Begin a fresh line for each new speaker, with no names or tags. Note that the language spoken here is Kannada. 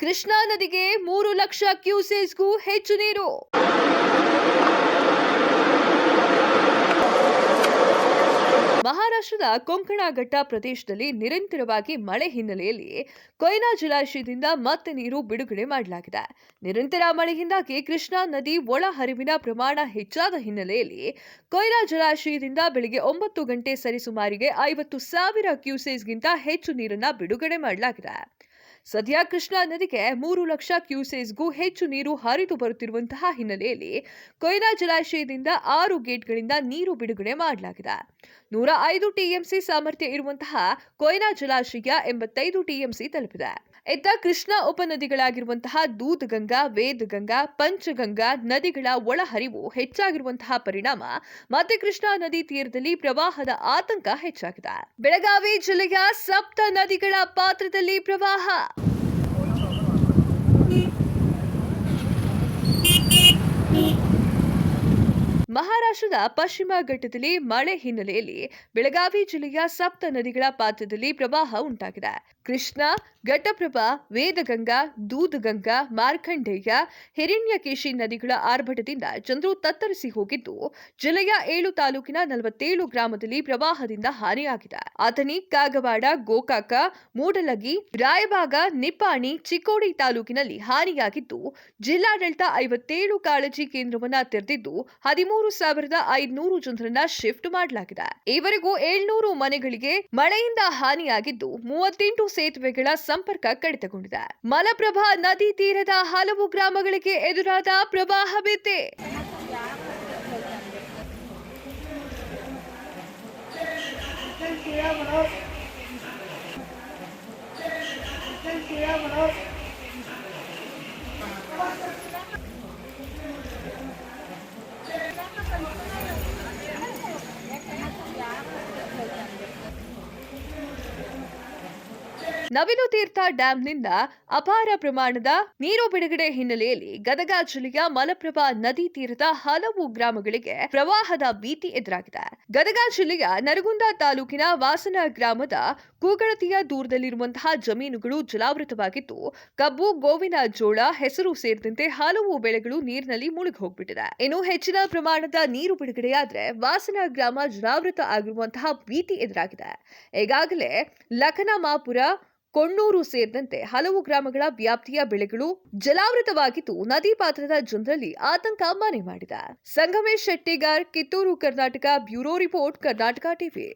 ಕೃಷ್ಣಾ ನದಿಗೆ ಮೂರು ಲಕ್ಷ ಕ್ಯೂಸೆಸ್ಗೂ ಹೆಚ್ಚು ನೀರು. ಮಹಾರಾಷ್ಟ್ರದ ಕೊಂಕಣ ಘಟ್ಟ ಪ್ರದೇಶದಲ್ಲಿ ನಿರಂತರವಾಗಿ ಮಳೆ ಹಿನ್ನೆಲೆಯಲ್ಲಿ ಕೊಯ್ನಾ ಜಲಾಶಯದಿಂದ ಮತ್ತೆ ನೀರು ಬಿಡುಗಡೆ ಮಾಡಲಾಗಿದೆ. ನಿರಂತರ ಮಳೆಯಿಂದಾಗಿ ಕೃಷ್ಣಾ ನದಿ ಒಳ ಹರಿವಿನ ಪ್ರಮಾಣ ಹೆಚ್ಚಾದ ಹಿನ್ನೆಲೆಯಲ್ಲಿ ಕೊಯ್ನಾ ಜಲಾಶಯದಿಂದ ಬೆಳಗ್ಗೆ ಒಂಬತ್ತು ಗಂಟೆ ಸರಿಸುಮಾರಿಗೆ ಐವತ್ತು ಸಾವಿರ ಕ್ಯೂಸೆಸ್ಗಿಂತ ಹೆಚ್ಚು ನೀರನ್ನು ಬಿಡುಗಡೆ ಮಾಡಲಾಗಿದೆ. ಸದ್ಯ ಕೃಷ್ಣಾ ನದಿಗೆ ಮೂರು ಲಕ್ಷ ಕ್ಯೂಸೆಸ್ಗೂ ಹೆಚ್ಚು ನೀರು ಹರಿದು ಬರುತ್ತಿರುವಂತಹ ಹಿನ್ನೆಲೆಯಲ್ಲಿ ಕೊಯ್ನಾ ಜಲಾಶಯದಿಂದ ಆರು ಗೇಟ್ಗಳಿಂದ ನೀರು ಬಿಡುಗಡೆ ಮಾಡಲಾಗಿದೆ. ನೂರ ಐದು ಟಿಎಂಸಿ ಸಾಮರ್ಥ್ಯ ಇರುವಂತಹ ಕೊಯ್ನಾ ಜಲಾಶಯ ಎಂಬತ್ತೈದು ಟಿಎಂಸಿ ತಲುಪಿದೆ. ಇತ್ತ ಕೃಷ್ಣಾ ಉಪನದಿಗಳಾಗಿರುವಂತಹ ದೂದ್ಗಂಗಾ, ವೇದಗಂಗಾ, ಪಂಚಗಂಗಾ ನದಿಗಳ ಒಳಹರಿವು ಹೆಚ್ಚಾಗಿರುವಂತಹ ಪರಿಣಾಮ ಮತ್ತೆ ಕೃಷ್ಣಾ ನದಿ ತೀರದಲ್ಲಿ ಪ್ರವಾಹದ ಆತಂಕ ಹೆಚ್ಚಾಗಿದೆ. ಬೆಳಗಾವಿ ಜಿಲ್ಲೆಯ ಸಪ್ತ ನದಿಗಳ ಪಾತ್ರದಲ್ಲಿ ಪ್ರವಾಹ. ಮಹಾರಾಷ್ಟ್ರದ ಪಶ್ಚಿಮ ಘಟ್ಟದಲ್ಲಿ ಮಳೆ ಹಿನ್ನೆಲೆಯಲ್ಲಿ ಬೆಳಗಾವಿ ಜಿಲ್ಲೆಯ ಸಪ್ತ ನದಿಗಳ ಪಾತ್ರದಲ್ಲಿ ಪ್ರವಾಹ ಉಂಟಾಗಿದೆ. ಕೃಷ್ಣ ಘಟಪ್ರಭಾ ವೇದಗಂಗಾ, ದೂದಗಂಗಾ, ಮಾರ್ಕಂಡೇಯ, ಹಿರಣ್ಯಕೇಶಿ ನದಿಗಳ ಆರ್ಭಟದಿಂದ ಜನರು ತತ್ತರಿಸಿ ಹೋಗಿದ್ದು, ಜಿಲ್ಲೆಯ ಏಳು ತಾಲೂಕಿನ ನಲವತ್ತೇಳು ಗ್ರಾಮದಲ್ಲಿ ಪ್ರವಾಹದಿಂದ ಹಾನಿಯಾಗಿದೆ. ಅಥಣಿ, ಕಾಗವಾಡ, ಗೋಕಾಕ, ಮೂಡಲಗಿ ರಾಯಬಾಗ ನಿಪ್ಪಾಣಿ, ಚಿಕ್ಕೋಡಿ ತಾಲೂಕಿನಲ್ಲಿ ಹಾನಿಯಾಗಿದ್ದು, ಜಿಲ್ಲಾಡಳಿತ ಐವತ್ತೇಳು ಕಾಳಜಿ ಕೇಂದ್ರವನ್ನು ತೆರೆದಿದ್ದು, ಹದಿಮೂರು ಸಾವಿರದ ಐದುನೂರು ಜನರನ್ನ ಶಿಫ್ಟ್ ಮಾಡಲಾಗಿದೆ. ಈವರೆಗೂ ಏಳ್ನೂರು ಮನೆಗಳಿಗೆ ಮಳೆಯಿಂದ ಹಾನಿಯಾಗಿದ್ದು ಮೂವತ್ತೆಂಟು ಸೇತುವೆಗಳ ಸಂಪರ್ಕ ಕಡಿತಗೊಂಡಿದೆ. ಮಲಪ್ರಭಾ ನದಿ ತೀರದ ಹಲವು ಗ್ರಾಮಗಳಿಗೆ ಎದುರಾದ ಪ್ರವಾಹ ಭೀತಿ ನವಿಲು ತೀರ್ಥ ಡ್ಯಾಂನಿಂದ ಅಪಾರ ಪ್ರಮಾಣದ ನೀರು ಬಿಡುಗಡೆ ಹಿನ್ನೆಲೆಯಲ್ಲಿ ಗದಗ ಜಿಲ್ಲೆಯ ಮಲಪ್ರಭಾ ನದಿ ತೀರದ ಹಲವು ಗ್ರಾಮಗಳಿಗೆ ಪ್ರವಾಹದ ಭೀತಿ ಎದುರಾಗಿದೆ. ಗದಗ ಜಿಲ್ಲೆಯ ನರಗುಂದ ತಾಲೂಕಿನ ವಾಸನ ಗ್ರಾಮದ ಕೂಗಳತಿಯ ದೂರದಲ್ಲಿರುವಂತಹ ಜಮೀನುಗಳು ಜಲಾವೃತವಾಗಿದ್ದು, ಕಬ್ಬು, ಗೋವಿನ ಜೋಳ, ಹೆಸರು ಸೇರಿದಂತೆ ಹಲವು ಬೆಳೆಗಳು ನೀರಿನಲ್ಲಿ ಮುಳುಗಿ ಹೋಗ್ಬಿಟ್ಟಿದೆ ಇನ್ನು ಹೆಚ್ಚಿನ ಪ್ರಮಾಣದ ನೀರು ಬಿಡುಗಡೆಯಾದ್ರೆ ವಾಸನ ಗ್ರಾಮ ಜಲಾವೃತ ಆಗಿರುವಂತಹ ಭೀತಿ ಎದುರಾಗಿದೆ. ಈಗಾಗಲೇ ಲಖನಮಾಪುರ, ಕೊಣ್ಣೂರು ಸೇರಿದಂತೆ ಹಲವು ಗ್ರಾಮಗಳ ವ್ಯಾಪ್ತಿಯ ಬೆಳೆಗಳು ಜಲಾವೃತವಾಗಿದ್ದು, ನದಿ ಪಾತ್ರದ ಜನರಲ್ಲಿ ಆತಂಕ ಮನೆ ಮಾಡಿದೆ. Sangamesh Shettigar, Kittur Karnataka bureau report, Karnataka TV.